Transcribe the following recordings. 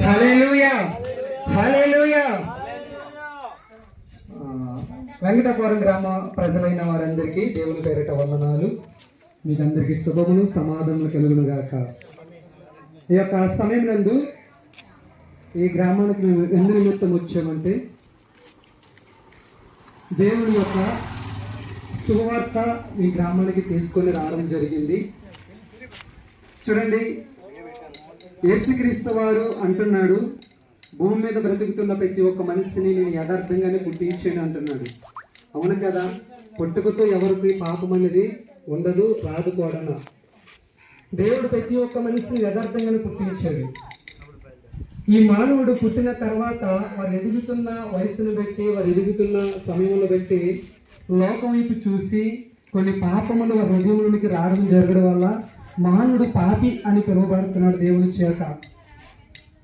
హల్లెలూయా వెంకటాపురం గ్రామ ప్రజలైన వారందరికీ దేవుని పేరిట వందనాలు. మీకందరికీ శుభములు సమాధానములు కలుగును గాక ఈ యొక్క సమయం నందు ఈ గ్రామానికి మేము ఎందు నిమిత్తం వచ్చామంటే దేవుని యొక్క శుభవార్త ఈ గ్రామానికి తీసుకొని రావడం జరిగింది. చూడండి యేసుక్రీస్తు వారు అంటున్నాడు భూమి మీద బ్రతుకుతున్న ప్రతి ఒక్క మనిషిని నేను యథార్థంగానే పుట్టించాను అంటున్నాడు. అవును కదా? పుట్టుకతో ఎవరికి పాపం అనేది ఉండదు రాదు కూడా. దేవుడు ప్రతి ఒక్క మనిషిని యథార్థంగానే పుట్టించాడు. ఈ మానవుడు పుట్టిన తర్వాత వారు ఎదుగుతున్న వయసును బట్టి వారు ఎదుగుతున్న సమయంలో బట్టి లోకం వైపు చూసి కొన్ని పాపములు హృదయంలోనికి రావడం జరగడం వల్ల మానవుడు పాపి అని పిలువబడుతున్నాడు దేవుని చేత.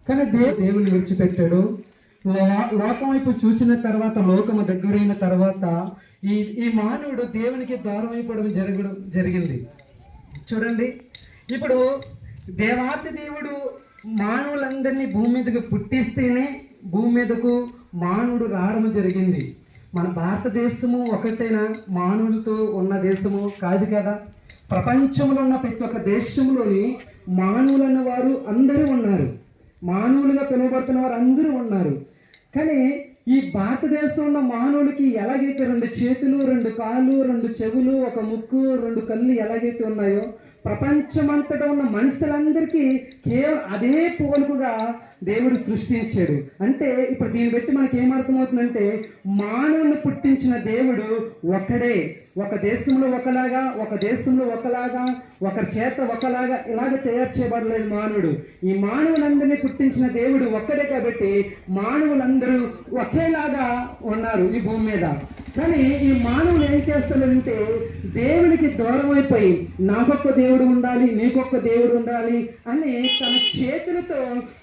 కానీ దే దేవుని విడిచిపెట్టాడు. లో- లోకం వైపు చూసిన తర్వాత లోకము దగ్గరైన తర్వాత ఈ ఈ మానవుడు దేవునికి దూరం అయిపోవడం జరగడం జరిగింది. చూడండి. ఇప్పుడు దేవాతి దేవుడు మానవులందరినీ భూమి మీదకు పుట్టిస్తేనే భూమి మీదకు మానవుడు రావడం జరిగింది. మన భారతదేశము ఒకటైనా మానవులతో ఉన్న దేశము కాదు కదా? ప్రపంచంలో ఉన్న ప్రతి ఒక్క దేశంలోని మానవులు అన్నవారు అందరూ ఉన్నారు. మానవులుగా పిలువబడుతున్న వారు అందరూ ఉన్నారు. కానీ ఈ భారతదేశంలో ఉన్న మానవులకి ఎలాగైతే రెండు చేతులు రెండు కాళ్ళు రెండు చెవులు ఒక ముక్కు రెండు కళ్ళు ఎలాగైతే ఉన్నాయో ప్రపంచమంతటా ఉన్న మనుషులందరికీ కేవలం అదే పోలుకుగా దేవుడు సృష్టించాడు. అంటే ఇప్పుడు దీన్ని బట్టి మనకి ఏమర్థమవుతుందంటే మానవుని పుట్టించిన దేవుడు ఒక్కడే ఒక దేశంలో ఒకలాగా ఒక దేశంలో ఒకలాగా ఒకరి చేత ఒకలాగా ఇలాగ తయారు చేయబడలేదు మానవుడు. ఈ మానవులందరినీ పుట్టించిన దేవుడు ఒక్కడే కాబట్టి మానవులందరూ ఒకేలాగా ఉన్నారు ఈ భూమి మీద. కానీ ఈ మానవులు ఏం చేస్తున్నారంటే దేవునికి దూరం అయిపోయి నాకొక్క దేవుడు ఉండాలి నీకొక్క దేవుడు ఉండాలి అని తన చేతులతో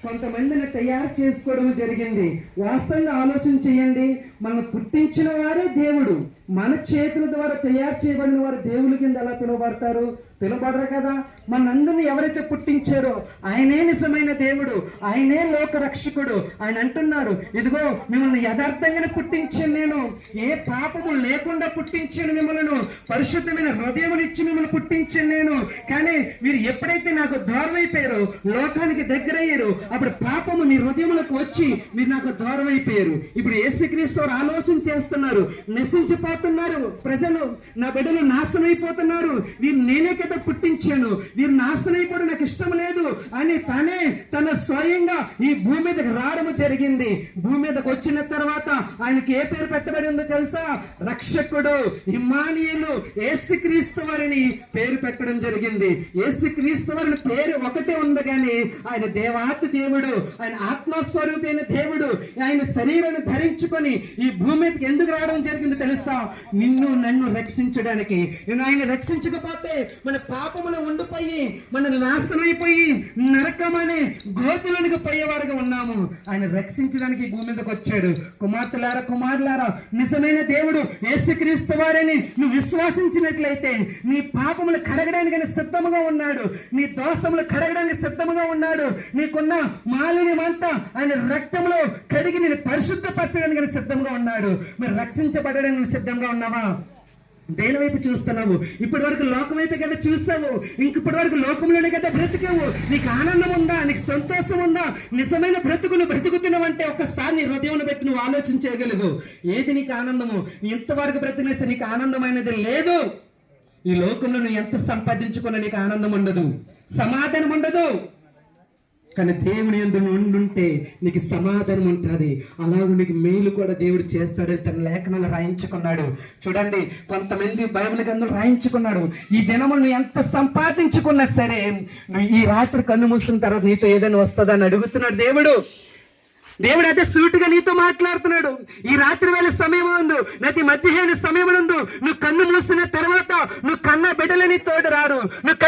కొంతమందిని తయారు చేసుకోవడం జరిగింది. వాస్తవంగా ఆలోచన చేయండి మనం పుట్టించిన వారే దేవుడు. మన చేతుల ద్వారా తయారు చేయబడిన వారు దేవుని కింద ఎలా పిలువబడతారు? పిలువబడరు కదా. మనందరినీ ఎవరైతే పుట్టించారో ఆయనే నిజమైన దేవుడు ఆయనే లోక రక్షకుడు ఆయన అంటున్నాడు ఇదిగో మిమ్మల్ని యథార్థంగానే పుట్టించాను నేను. ఏ పాపము లేకుండా పుట్టించాను మిమ్మల్ని. పరిశుద్ధమైన హృదయం ఇచ్చి మిమ్మల్ని పుట్టించాను నేను. కానీ మీరు ఎప్పుడైతే నాకు దూరమైపోయారో లోకానికి దగ్గరయ్యారు అప్పుడు పాపము మీ హృదయములకు వచ్చి మీరు నాకు దూరమైపోయారు ఇప్పుడు ఏసుక్రీస్తు ఆలోచన చేస్తున్నారు నశించిపోతున్నారు ప్రజలు నా బిడ్డలు నాశనం అయిపోతున్నారు వీరు నేనే కదా పుట్టించాను. వీరు నాశనం అయిపోవడం నాకు ఇష్టం లేదు. అని తనే తన స్వయంగా ఈ భూమి మీదకి రావడం జరిగింది. భూమి మీదకి వచ్చిన తర్వాత ఆయనకి ఏ పేరు పెట్టబడి ఉందో తెలుసా? రక్షకుడు ఇమానియలు ఏసుక్రీస్తు వారిని పేరు పెట్టడం జరిగింది. ఏసుక్రీస్తు వారిని పేరు ఒకటే ఉంది కానీ ఆయన దేవాతి దేవుడు ఆయన ఆత్మస్వరూపైన దేవుడు ఆయన శరీరాన్ని ధరించుకొని ఈ భూమి మీదకి ఎందుకు రావడం జరిగింది తెలుసా? నిన్ను నన్ను రక్షించడానికి. నేను ఆయన రక్షించకపోతే మన పాపములు ఉండిపోయి మన నాశనమైపోయి నరకమనే గోతులకు పోయేవారుగా ఉన్నాము. ఆయన రక్షించడానికి భూమి మీదకి వచ్చాడు. కుమార్తెలారా కుమారులారా నిజమైన దేవుడు యేసుక్రీస్తు వారని నువ్వు విశ్వాసించినట్లయితే నీ పాపములు కడగడానికి సిద్ధముగా ఉన్నాడు. నీ దోషములు కడగడానికి సిద్ధముగా ఉన్నాడు. నీకున్న మాలిన్యమంతా ఆయన రక్తంలో కడిగి నేను పరిశుద్ధపరచడానికి సిద్ధంగా ఉన్నాడు. మీరు రక్షించబడడానికి నువ్వు సిద్ధంగా ఉన్నావా? దేని వైపు చూస్తున్నావు? ఇప్పటి వరకు లోకం వైపే కదా చూస్తావు. ఇంకప్పటి వరకు లోకంలోనే కదా బ్రతికావు. నీకు ఆనందం ఉందా? నీకు సంతోషం ఉందా? నిజమైన బ్రతుకును బ్రతుకుతున్నావంటే ఒక్కసారి నీ హృదయం పెట్టి నువ్వు ఆలోచన చేయగలవు. ఏది నీకు ఆనందము? ఇంతవరకు బ్రతినేస్తే నీకు ఆనందమైనది లేదు. ఈ లోకంలో నువ్వు ఎంత సంపాదించుకున్నా నీకు ఆనందం ఉండదు. సమాధానం ఉండదు. కానీ దేవుని ఎందు నుండుంటే నీకు సమాధానం ఉంటుంది. అలాగే నీకు మేలు కూడా దేవుడు చేస్తాడని తన లేఖనాలు రాయించుకున్నాడు. చూడండి కొంతమంది బైబిల్ గ్రంథం రాయించుకున్నాడు. ఈ దినములు నువ్వు ఎంత సంపాదించుకున్నా సరే నువ్వు ఈ రాత్రి కన్ను మూసిన తర్వాత నీతో ఏదైనా వస్తుందని అడుగుతున్నాడు దేవుడు. దేవుడు అయితే సూటుగా నీతో మాట్లాడుతున్నాడు. ఈ రాత్రి వేళ సమయం ఉంది నది మధ్యాహ్న సమయం నందు నువ్వు కన్ను మూసిన తర్వాత నువ్వు కన్న బిడ్డలని తోడు రారు నువ్వు